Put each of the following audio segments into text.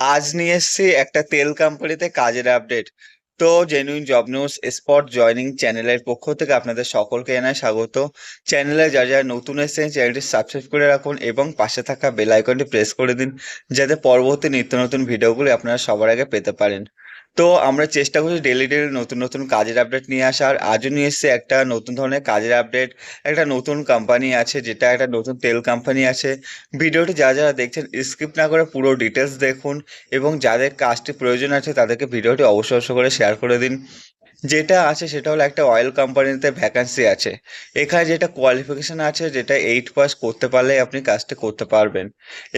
আজ নিয়ে এসছি একটা তেল কোম্পানিতে কাজের আপডেট তো genuine job news spot joining চ্যানেলের পক্ষ থেকে আপনাদের সকলকে এনায় স্বাগত। চ্যানেলে যা যা নতুন এসেছেন চ্যানেলটি সাবস্ক্রাইব করে রাখুন এবং পাশে থাকা বেল আইকনটি প্রেস করে দিন, যাতে পরবর্তী নিত্য নতুন ভিডিওগুলি আপনারা সবার আগে পেতে পারেন। তো আমরা চেষ্টা করছি ডেলি ডেলি নতুন নতুন কাজের আপডেট নিয়ে আসার। আজও নিয়ে এসছে একটা নতুন ধরনের কাজের আপডেট একটা নতুন কোম্পানি আছে, যেটা একটা নতুন তেল কোম্পানি আছে। ভিডিওটি যা যারা দেখছেন স্কিপ না করে পুরো ডিটেলস দেখুন এবং যাদের কাজটি প্রয়োজন আছে, তাদেরকে ভিডিওটি অবশ্য অবশ্য করে শেয়ার করে দিন। যেটা আছে সেটা হলো একটা অয়েল কোম্পানিতে ভ্যাকান্সি আছে। এখানে যেটা কোয়ালিফিকেশান আছে যেটা এইট পাস করতে পারলে আপনি কাজটা করতে পারবেন।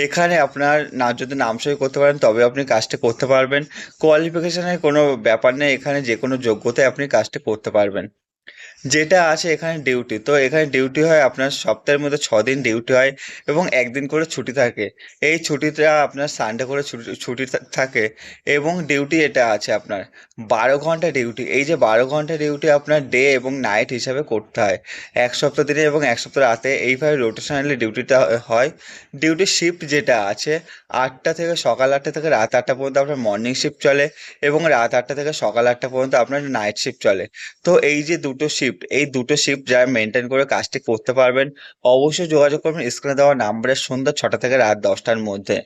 এখানে আপনার না যদি নাম সই করতে পারেন তবে আপনি কাজটা করতে পারবেন। কোয়ালিফিকেশানের কোনো ব্যাপার নেই, এখানে যে কোনো যোগ্যতায় আপনি কাজটা করতে পারবেন। যেটা আছে এখানে ডিউটি তো এখানে ডিউটি হয় আপনার সপ্তাহের মধ্যে ছ দিন ডিউটি হয় এবং একদিন করে ছুটি থাকে। এই ছুটিটা আপনার সানডে করে ছুটি থাকে এবং ডিউটি এটা আছে আপনার। বারো ঘণ্টা ডিউটি এই যে বারো ঘণ্টা ডিউটি আপনার ডে এবং নাইট হিসাবে করতে হয়। এক সপ্তাহ দিনে এবং এক সপ্তাহ রাতে। এইভাবে রোটেশনালি ডিউটিটা হয়। ডিউটি শিফট যেটা আছে, আটটা থেকে সকাল আটটা থেকে রাত আটটা পর্যন্ত আপনার মর্নিং শিফট চলে এবং রাত আটটা থেকে সকাল আটটা পর্যন্ত আপনার নাইট শিফট চলে। তো এই যে দুটো শিফট এই দুটো শিফট যারা মেনটেন করে কাজটি করতে পারবেন, অবশ্যই যোগাযোগ করবেন স্ক্রিনে দেওয়া নাম্বারে সন্ধ্যা ছটা থেকে রাত দশটার মধ্যে।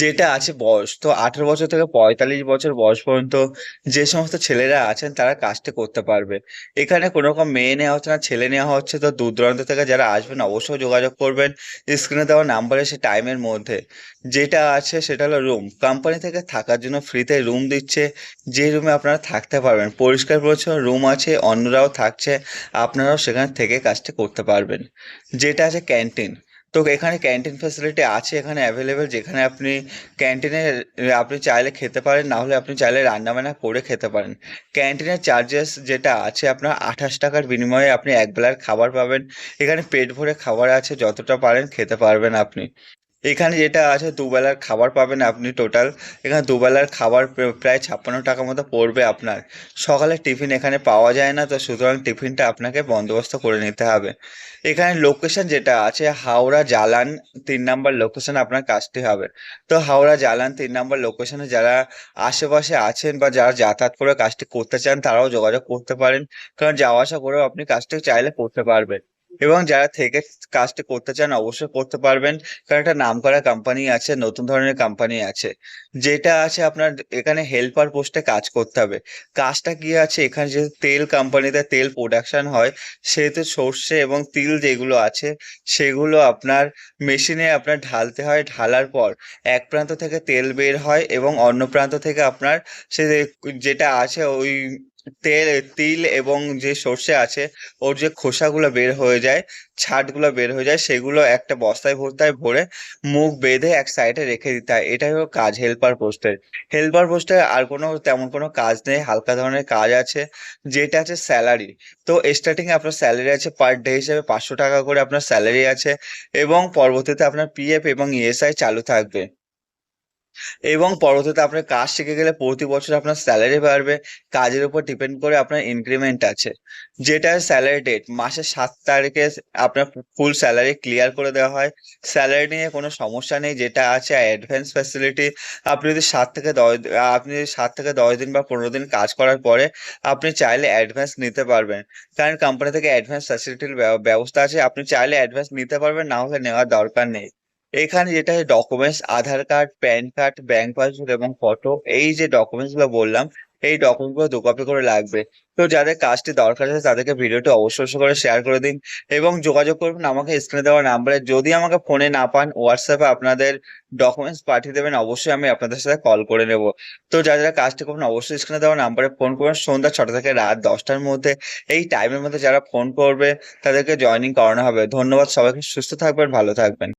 যেটা আছে বয়স, তো আঠেরো বছর থেকে পঁয়তাল্লিশ বছর বয়স পর্যন্ত যে সমস্ত ছেলেরা আছেন তারা কাজটি করতে পারবে। এখানে কোনো রকম মেয়ে নেওয়া হচ্ছে না, ছেলে নেওয়া হচ্ছে। তো দূর দূরান্ত থেকে যারা আসবেন অবশ্যই যোগাযোগ করবেন। স্ক্রিনে দেওয়া নাম্বারে সে টাইমের মধ্যে। যেটা আছে সেটা হলো রুম কোম্পানি থেকে থাকার জন্য ফ্রিতে রুম দিচ্ছে। যে রুমে আপনারা থাকতে পারবেন। পরিষ্কার পরিচ্ছন্ন রুম আছে, অন্যরাও থাকছে। আপনারাও সেখানে থেকে কাজটি করতে পারবেন। যেটা আছে ক্যান্টিন তো এখানে ক্যান্টিন ফ্যাসিলিটি আছে, এখানে অ্যাভেলেবেল যেখানে আপনি ক্যান্টিনে আপনি চাইলে খেতে পারেন, না হলে আপনি চাইলে রান্নাবান্না করে খেতে পারেন। ক্যান্টিনের চার্জেস যেটা আছে, আপনার আঠাশ টাকার বিনিময়ে আপনি এক বেলার খাবার পাবেন। এখানে পেট ভরে খাবার আছে, যতটা পারেন খেতে পারবেন আপনি। এখানে যেটা আছে, দুবেলার খাবার পাবেন আপনি টোটাল এখানে দুবেলার খাবার প্রায় ছাপ্পান্ন টাকা মতো পড়বে আপনার। সকালে টিফিন এখানে পাওয়া যায় না, তো সুতরাং টিফিনটা আপনাকে বন্দোবস্ত করে নিতে হবে। এখানে লোকেশন যেটা আছে, হাওড়া জালান তিন নাম্বার লোকেশন আপনার কাজটি হবে। তো হাওড়া জালান তিন নাম্বার লোকেশনে যারা আশেপাশে আছেন বা যারা যাতায়াত করে কাজটি করতে চান, তারাও যোগাযোগ করতে পারেন। কারণ যাওয়া আসা করেও আপনি কাজটি চাইলে করতে পারবেন। এবং যারা থেকে কাজটা করতে চান অবশ্যই করতে পারবেন। কারণ একটা নামকরা কোম্পানি আছে, নতুন ধরনের কোম্পানি আছে, যেটা আছে আপনার এখানে হেল্পার পোস্টে কাজ করতে হবে। কাজটা কি আছে? এখানে যেহেতু তেল কোম্পানিতে তেল প্রোডাকশন হয় সেহেতু সর্ষে এবং তিল যেগুলো আছে, সেগুলো আপনার মেশিনে আপনার ঢালতে হয়। ঢালার পর এক প্রান্ত থেকে তেল বের হয় এবং অন্য প্রান্ত থেকে আপনার সে যেটা আছে ওই তেল, তিল এবং যে সর্ষে আছে, ওর যে খোসাগুলো বের হয়ে যায় ছাটগুলো বের হয়ে যায়, সেগুলো একটা বস্তায় হয় ভরে মুখ বেঁধে এক সাইডে রেখে দিতে হয়। এটাই হলো কাজ হেল্পার পোস্টের হেল্পার পোস্টে আর কোনো তেমন কোনো কাজ নেই, হালকা ধরনের কাজ আছে, যেটা আছে স্যালারি তো স্টার্টিং আপনার স্যালারি আছে পার ডে হিসেবে পাঁচশো টাকা করে আপনার স্যালারি আছে এবং পরবর্তীতে আপনার পিএফ এবং ইএসআই চালু থাকবে। এবং পরবর্তীতে আপনার কাজ শিখে গেলে প্রতি বছর আপনার স্যালারি বাড়বে। কাজের উপর ডিপেন্ড করে আপনার ইনক্রিমেন্ট আছে। যেটা স্যালারি ডেট মাসের সাত তারিখে আপনার ফুল স্যালারি ক্লিয়ার করে দেওয়া হয়। স্যালারি নিয়ে কোনো সমস্যা নেই, যেটা আছে অ্যাডভান্স ফ্যাসিলিটি আপনি যদি সাত থেকে দশ, আপনি যদি সাত থেকে দশ দিন বা পনেরো দিন কাজ করার পরে আপনি চাইলে অ্যাডভান্স নিতে পারবেন। কারণ কোম্পানি থেকে অ্যাডভান্স ফ্যাসিলিটির ব্যবস্থা আছে। আপনি চাইলে অ্যাডভান্স নিতে পারবেন, না হলে নেওয়ার দরকার নেই। এখানে যেটা documents Aadhaar card pan card bank passbook এবং ফটো এই যে ডকুমেন্টসগুলো বললাম, এই ডকুমেন্টগুলো দু কপি করে লাগবে। তো যাদের কাজটি দরকার আছে, তাদেরকে ভিডিওটি অবশ্যই করে শেয়ার করে দিন এবং যোগাযোগ করবেন আমাকে স্ক্রিনে দেওয়া নাম্বারে যদি আমাকে ফোনে না পান হোয়াটসঅ্যাপে আপনাদের ডকুমেন্টস পাঠিয়ে দেবেন, অবশ্যই আমি আপনাদের সাথে কল করে নেব। তো যারা যারা কাজটি করবেন, অবশ্যই স্ক্রিনে দেওয়া নাম্বারে ফোন করবেন সন্ধ্যা ছটা থেকে রাত দশটার মধ্যে, এই টাইমের মধ্যে যারা ফোন করবে, তাদেরকে জয়েনিং করানো হবে। ধন্যবাদ সবাইকে, সুস্থ থাকবেন, ভালো থাকবেন।